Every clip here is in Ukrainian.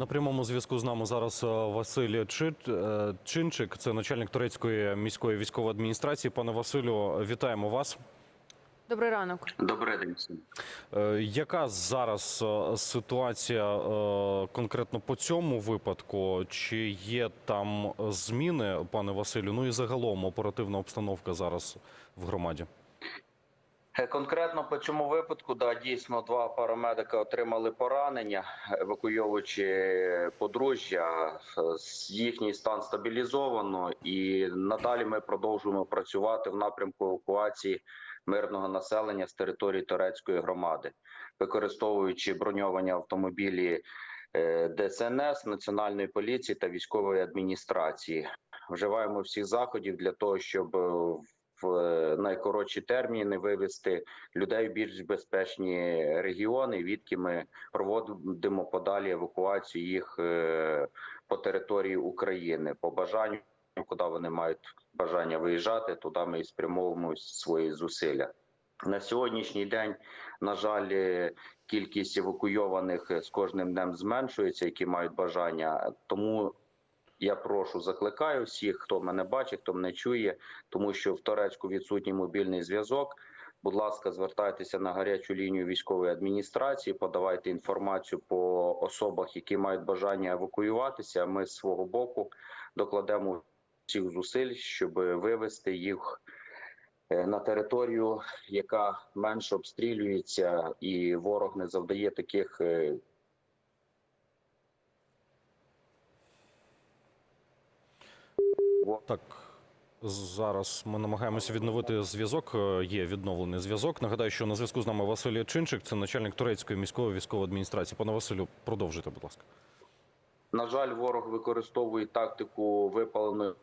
На прямому зв'язку з нами зараз е, Василь е, Чинчик, це начальник турецької міської військової адміністрації. Пане Василю, вітаємо вас. Добрий ранок. Добрий день. Е, Яка зараз ситуація конкретно по цьому випадку? Чи є там зміни, пане Василю? Ну і загалом оперативна обстановка зараз в громаді? Е, Конкретно по цьому випадку, да, дійсно, два парамедика отримали поранення, евакуйовуючи подружжя. Е, Їхній стан стабілізовано, і надалі ми продовжуємо працювати в напрямку евакуації мирного населення з території турецької громади, використовуючи броньовані автомобілі е, ДСНС, Національної поліції та військової адміністрації. Вживаємо всіх заходів для того, щоб в найкоротші терміни вивести людей в більш безпечні регіони, відки ми проводимо подалі евакуацію їх е, по території України по бажанню, куди вони мають бажання виїжджати, туди ми і спрямовуємо свої зусилля. На сьогоднішній день, на жаль, е, кількість евакуйованих е, з кожним днем зменшується, які мають бажання. Тому я прошу, закликаю всіх, хто мене бачить, хто мене чує, тому що в Турецьку відсутній мобільний зв'язок. Будь ласка, звертайтеся на гарячу лінію військової адміністрації, подавайте інформацію по особах, які мають бажання евакуюватися. Ми з свого боку докладемо всіх зусиль, щоб вивести їх е, на територію, яка менше обстрілюється, і ворог не завдає таких Так, зараз ми намагаємося відновити зв'язок. Е, Є відновлений зв'язок. Нагадаю, що на зв'язку з нами Василь Чинчик, це начальник турецької міської військової адміністрації. Пане Василю, продовжуйте, будь ласка. На жаль, ворог використовує тактику випаленої,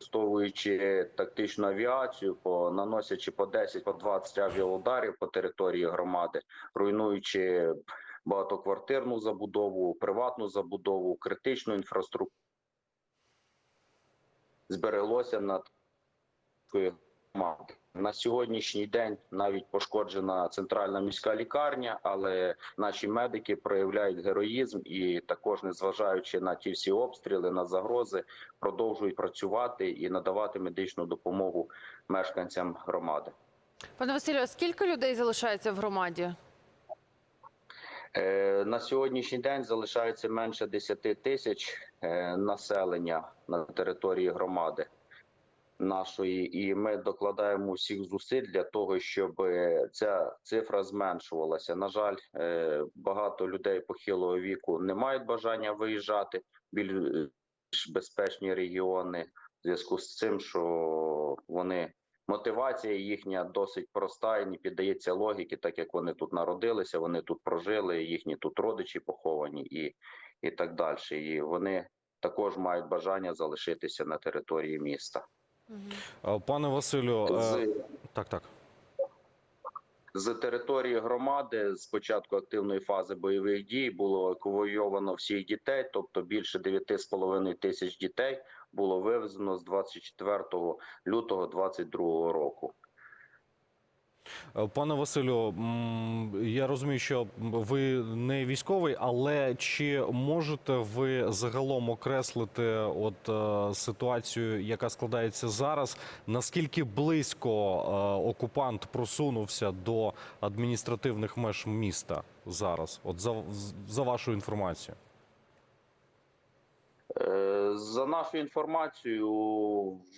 використовуючи тактичну авіацію, по наносячи по 10 по 20 авіаударів по території громади, руйнуючи багатоквартирну забудову, приватну забудову, критичну інфраструктуру. Збереглося над. На сьогоднішній день навіть пошкоджена центральна міська лікарня, але наші медики проявляють героїзм і також, незважаючи на ті всі обстріли, на загрози, продовжують працювати і надавати медичну допомогу мешканцям громади. Пане Василю, а скільки людей залишається в громаді? Е, На сьогоднішній день залишається менше 10 тисяч е, населення на території громади нашої, і ми докладаємо всіх зусиль для того, щоб е, ця цифра зменшувалася. На жаль, багато людей похилого віку не мають бажання виїжджати більш безпечні регіони в зв'язку з цим, що вони мотивація їхня досить проста і не піддається логіки, так як вони тут народилися, вони тут прожили, їхні тут родичі поховані і, і так далі. І вони також мають бажання залишитися на території міста. Е, Пане Василю, е, З, так, так. з території громади з початку активної фази бойових дій було евакуйовано всіх дітей, тобто більше 9,5 тисяч дітей було вивезено з 24 лютого 2022 року. Пане Василю, я розумію, що ви не військовий, але чи можете ви загалом окреслити от е, ситуацію, яка складається зараз? Наскільки близько е, окупант просунувся до адміністративних меж міста зараз? От за, за вашу інформацію? Е, За нашою інформацією,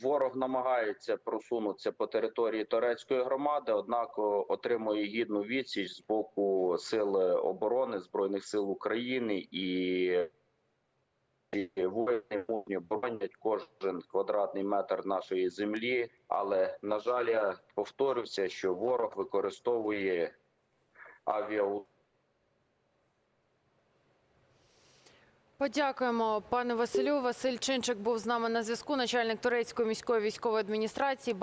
ворог намагається просунутися по території турецької громади, однак отримує гідну відсіч з боку сил оборони збройних сил України і воїни мужньо боронять кожен квадратний метр нашої землі. Але на жаль, я повторюся, що ворог використовує авіа. Подякуємо, пане Василю. Василь Чинчик був з нами на зв'язку, начальник турецької міської військової адміністрації.